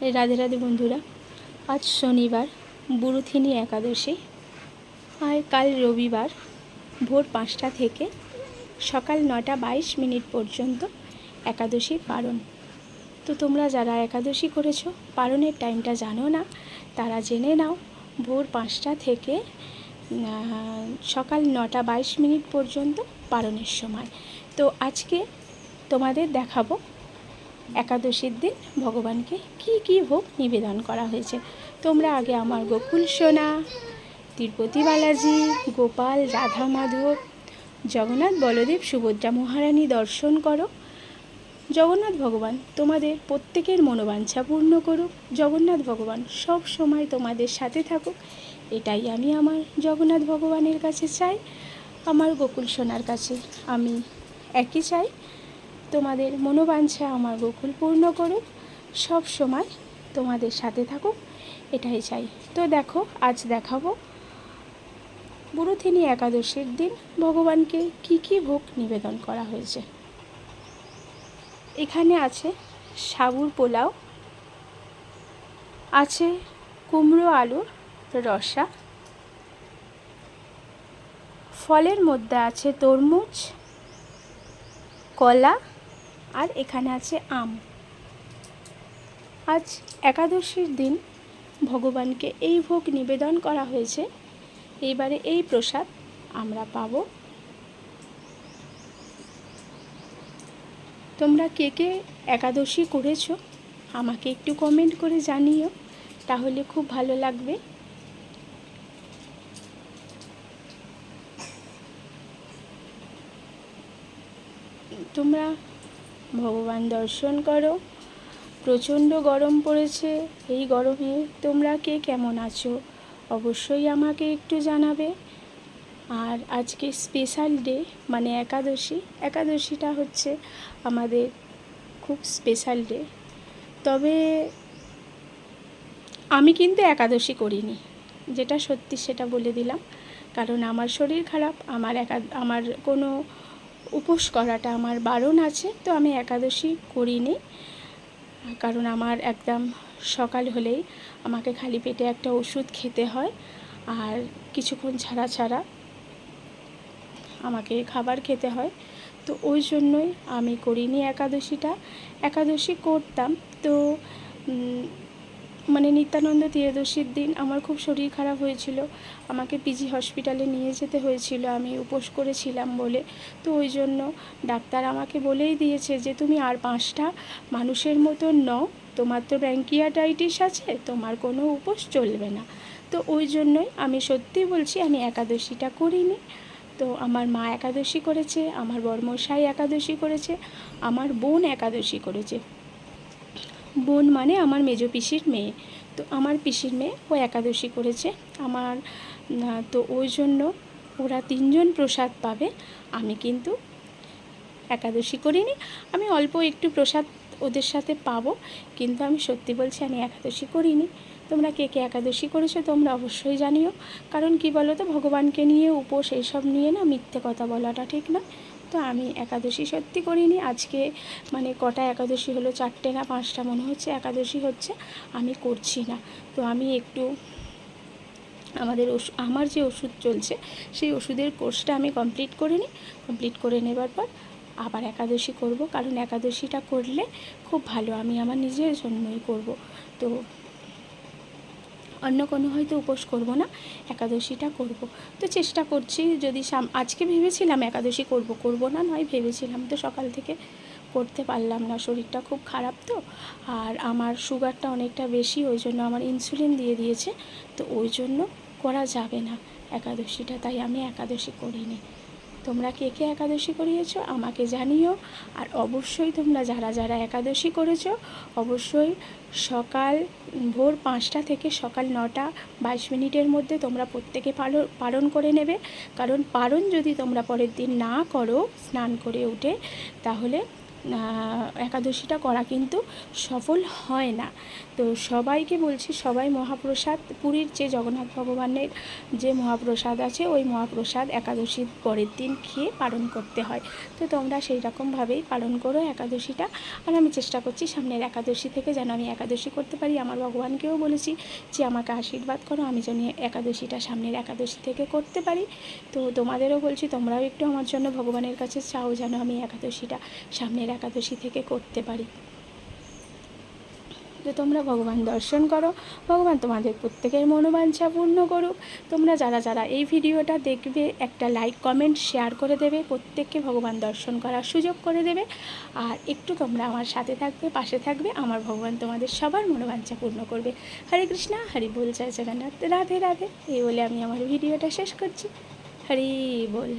রাধে রাধে বন্ধুরা, আজ শনিবার বুরুথিনী একাদশী। আর কাল রবিবার, ভোর পাঁচটা থেকে সকাল নটা বাইশ মিনিট পর্যন্ত একাদশী পারণ। তো তোমরা যারা একাদশী করেছ, পারণের টাইমটা জানো না, তারা জেনে নাও, ভোর পাঁচটা থেকে সকাল নটা বাইশ মিনিট পর্যন্ত পারণের সময়। তো আজকে তোমাদের দেখাবো একাদশীর দিন ভগবানকে কি কি ভোগ নিবেদন করা হয়েছে? তোমরা আগে আমার গোকুল সোনা তিরুপতি বালাজি, গোপাল, রাধা মাধব, জগন্নাথ বলদেব, সুভদ্রা মহারানী দর্শন করো। জগন্নাথ ভগবান, তোমাদের প্রত্যেকের মনোবাঞ্ছা পূর্ণ করুক। জগন্নাথ ভগবান, সব সময় তোমাদের সাথে থাকুক। এটাই আমি আমার জগন্নাথ ভগবানের কাছে চাই। আমার গোকুল সোনার কাছে আমি একই চাই। তোমাদের মনোবাঞ্ছা আমার গোকুল পূর্ণ করুক। সব সময় তোমাদের সাথে থাকুক, এটাই চাই। তো দেখো, আজ দেখাবো বুড়োথিনী একাদশীর দিন ভগবানকে কি কি ভোগ নিবেদন করা হয়েছে। এখানে আছে সাবুর পোলাও, আছে কুমড়ো আলুর রসা, ফলের মধ্যে আছে তরমুজ, কলা আর এখানে আছে আম। আজ একাদশীর দিন, ভগবানকে এই ভোগ নিবেদন করা হয়েছে। এইবারে এই প্রসাদ আমরা পাব। তোমরা কে কে একাদশী করেছ, আমাকে একটু কমেন্ট করে জানিও, তাহলে খুব ভালো লাগবে। তোমরা ভগবান দর্শন করো। প্রচণ্ড গরম পড়েছে, এই গরমে তোমরা কে কেমন আছো? অবশ্যই আমাকে একটু জানাবে। আর আজকে স্পেশাল ডে মানে একাদশী, একাদশীটা হচ্ছে আমাদের খুব স্পেশাল ডে তবে আমি কিন্তু একাদশী করিনি, যেটা সত্যি সেটা বলে দিলাম। কারণ আমার শরীর খারাপ, আমার একা, আমার কোনো উপোস করাটা আমার বারণ আছে, তো আমি একাদশী করিনি। কারণ আমার একদম সকাল হলেই আমাকে খালি পেটে একটা ওষুধ খেতে হয়, আর কিছুক্ষণ ছাড়া ছাড়া আমাকে খাবার খেতে হয়। তো ওই জন্যই আমি করিনি একাদশীটা। একাদশী করতাম, তো মানে নিত্যানন্দ ত্রিয়োদশীর দিন আমার খুব শরীর খারাপ হয়েছিল। আমাকে পিজি হসপিটালে নিয়ে যেতে হয়েছিল। আমি উপোস করেছিলাম বলে। তো ওই জন্য ডাক্তার আমাকে বলেই দিয়েছে যে, তুমি আর পাঁচটা মানুষের মতন নও। তোমার তো ব্যাঙ্কিয়াটাইটিস আছে, তোমার কোনো উপোস চলবে না। তো ওই জন্যই আমি সত্যি বলছি, আমি একাদশীটা করিনি। তো আমার মা একাদশী করেছে, আমার বর্মশাই একাদশী করেছে, আমার বোন একাদশী করেছে। বোন মানে আমার মেজো পিসির মেয়ে। তো আমার পিসির মেয়ে, ও একাদশী করেছে। আমার তো ওই জন্য ওরা তিনজন প্রসাদ পাবে। আমি কিন্তু একাদশী করিনি। আমি অল্প একটু প্রসাদ ওদের সাথে পাবো। কিন্তু আমি সত্যি বলছি, আমি একাদশী করিনি। তোমরা কে কে একাদশী করেছ তোমরা অবশ্যই জানিও। কারণ কি বলো তো ভগবানকে নিয়ে উপোস, এইসব নিয়ে না মিথ্যে কথা বলাটা ঠিক না তো আমি একাদশী সত্যি করিনি। আজকে মানে কটা একাদশী হলো? চারটে না পাঁচটা মনে হচ্ছে একাদশী হচ্ছে। আমি করছি না। তো আমি একটু আমাদের ওষু, আমার যে ওষুধ চলছে, সেই ওষুধের কোর্সটা আমি কমপ্লিট করে নিই। কমপ্লিট করে নেবার পর আবার একাদশী করব। কারণ একাদশীটা করলে খুব ভালো। আমি আমার নিজের জন্যই করব। তো অন্য কোনো হয়তো উপোস করব না, একাদশীটা করব। তো চেষ্টা করছি যদি সাম- আজকে ভেবেছিলাম একাদশী করব করব না নয়, ভেবেছিলাম তো সকাল থেকে করতে পারলাম না, শরীরটা খুব খারাপ তো। আর আমার সুগারটা অনেকটা বেশি, ওই জন্য আমার ইনসুলিন দিয়ে দিয়েছে, তো ওই জন্য করা যাবে না একাদশীটা, তাই আমি একাদশী করিনি। তোমরা কে কে একাদশী করিয়েছ আমাকে জানিও। আর অবশ্যই তোমরা যারা যারা একাদশী করেছ, অবশ্যই সকাল ভোর পাঁচটা থেকে সকাল নটা বাইশ মিনিটের মধ্যে তোমরা প্রত্যেকে পালন পালন করে নেবে। কারণ পালন যদি তোমরা পরের দিন না করো, স্নান করে উঠে, তাহলে একাদশীটা করা কিন্তু সফল হয় না। তো সবাইকে বলছি, সবাই মহাপ্রসাদ, পুরীর যে জগন্নাথ ভগবানের যে মহাপ্রসাদ আছে, ওই মহাপ্রসাদ একাদশীর পরের দিন খেয়ে পালন করতে হয়। তো তোমরা সেই রকমভাবেই পালন করো একাদশীটা। আর আমি চেষ্টা করছি সামনের একাদশী থেকে যেন আমি একাদশী করতে পারি। আমার ভগবানকেও বলেছি যে, আমাকে আশীর্বাদ করো, আমি যেন একাদশীটা সামনের একাদশী থেকে করতে পারি। তো তোমাদেরও বলছি, তোমরাও একটু আমার জন্য ভগবানের কাছে চাও যেন আমি একাদশীটা সামনের একাদশী থেকে করতে পারি। তো তোমরা ভগবান দর্শন করো, ভগবান তোমাদের প্রত্যেকের মনোবাঞ্ছা পূর্ণ করুক। তোমরা যারা যারা এই ভিডিওটা দেখবে, একটা লাইক কমেন্ট শেয়ার করে দেবে, প্রত্যেককে ভগবান দর্শন করার সুযোগ করে দেবে। আর একটু তোমরা আমার সাথে থাকবে, পাশে থাকবে, আমার ভগবান তোমাদের সবার মনোবাঞ্ছা পূর্ণ করবে। হরে কৃষ্ণা, হরি বল, জয় জগন্নাথ। রাধে রাধে। এই বলে আমি আমার ভিডিওটা শেষ করছি। হরি বল।